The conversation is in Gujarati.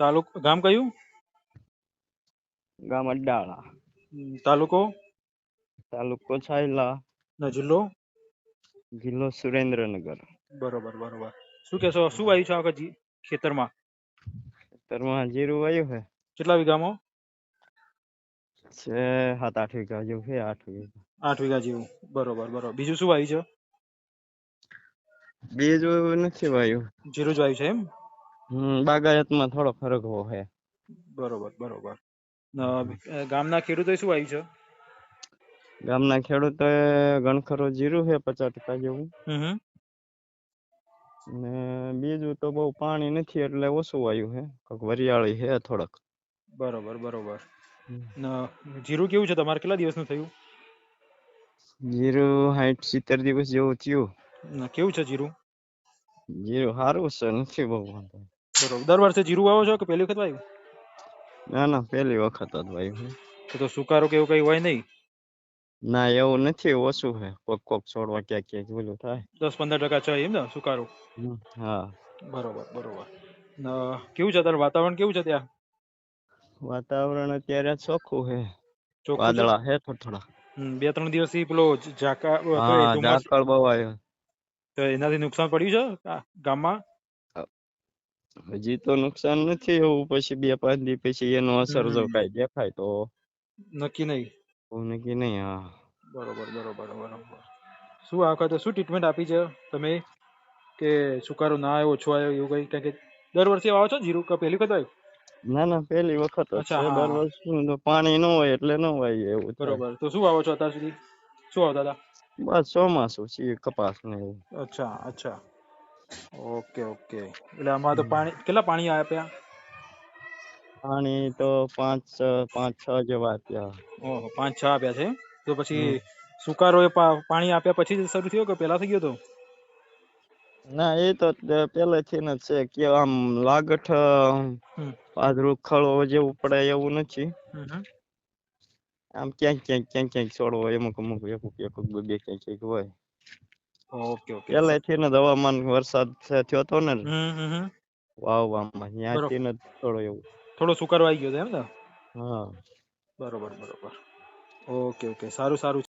તાલુક ગામ કયું? ગામ અડાળા તાલુકો? તાલુકો છાયલા. જિલ્લો? જિલ્લો સુરેન્દ્રનગર. બરોબર બરોબર. શું કેશો શું આવ્યું છે આખા ખેતરમાં? ખેતરમાં જીરું વાયુ છે. કેટલા વીઘામાં? છે સાત આઠ વીઘા જેવું છે આઠ વીઘા. આઠ વીઘા જેવું. બરોબર બરોબર. બીજું શું વાવ્યું બીજું નથી વાયું. જીરું જ વાયુ છે એમ? હમ બાગાયતમાં થોડો ફરક હોય બરોબર બરોબર. ગામના ખેડૂતો શું આવ્યું છે? ગામના ખેડૂતો ગણખરો જીરું છે પચાસ ટકા જેવું. ને બીજું તો બહુ પાણી નથી એટલે ઓછું આવ્યું છે કોક વરિયાળી છે થોડક. બરોબર બરોબર. જીરું કેવું છે તમારે? કેટલા દિવસનું થયું? જીરું સાઠ સિત્તેર દિવસ જેવું થયું. કેવું છે જીરું? જીરું સારું છે નથી બહુ વાંધો. બરોબર. દર વર્ષે જીરું વાવો છો કે પહેલી વખત વાવ્યું? ના ના પહેલી વખત જ વાવ્યું તો સુકારો કે એવું કઈ હોય નહીં? ના એવું નથી ઓછું છે. કોક કોક છોડવા ક્યાંક ક્યાંક ઓલું થાય. દસ પંદર ટકા છે એમ ને સુકારો? હા. બરોબર બરોબર. કેવું છે તારું વાતાવરણ? કેવું છે ત્યાં? વાતાવરણ અત્યારે ચોખ્ખું છે. છે? વાદળા છે થોડા થોડા બે ત્રણ દિવસથી પેલો ઝાકા હા ઝાકળ બહુ આવ્યો. તો એનાથી નુકસાન પડ્યું છે ગામમાં? હજી તો નુકસાન નથી એવું પછી બે પાંચ દી પછી એનો અસર જો. કાંઈ દેખાય તો. નક્કી નહીં? નક્કી નહીં હા. બરોબર બરોબર બરોબર. શું આ વખતે શું ટ્રીટમેન્ટ આપી છે તમે? કે સુકારો ના આવ્યો ઓછો આવ્યો એવું કઈ? કારણ કે દર વર્ષે આવો છો જીરું? કે પહેલી વખત આવ્યો ના ના પહેલી વખત અચ્છા, દર વર્ષે પાણી ન હોય એટલે ન હોય એવું બરોબર. તો શું આવો છો અત્યાર સુધી? શું આવતા હતા બસ ચોમાસું છે કપાસ ને એવું. અચ્છા અચ્છા. ઓકે ઓકે એટલે આમાં તો પાણી કેટલા પાણી આપ્યા પાણી તો પાંચ પાંચ છ જેવા આપ્યા. ઓહો પાંચ છ આપ્યા છે તો પછી સુકારો એ પાણી આપ્યા પછી જ શરૂ થયો કે પહેલા થઈ ગયો તો? ના એ તો પહેલેથી જ છે કે આમ લાગઠ. પાદરું ખળો જેવું પડે એવું નથી. આમ ક્યાંક ક્યાંક ક્યાંક ક્યાંક છોડવો અમુક અમુક એકુક એકુક બે બે ક્યાંક ક્યાંક હોય. Okay okay. પહેલેથી ને હવામાન વરસાદ થયો તો ને વાવ વાવ હમ. વાવવામાં ત્યાંથી ને થોડો એવું. થોડો સુકારો આવી ગયો એમ ને? હા. બરોબર બરોબર. Okay okay. સારું સારું.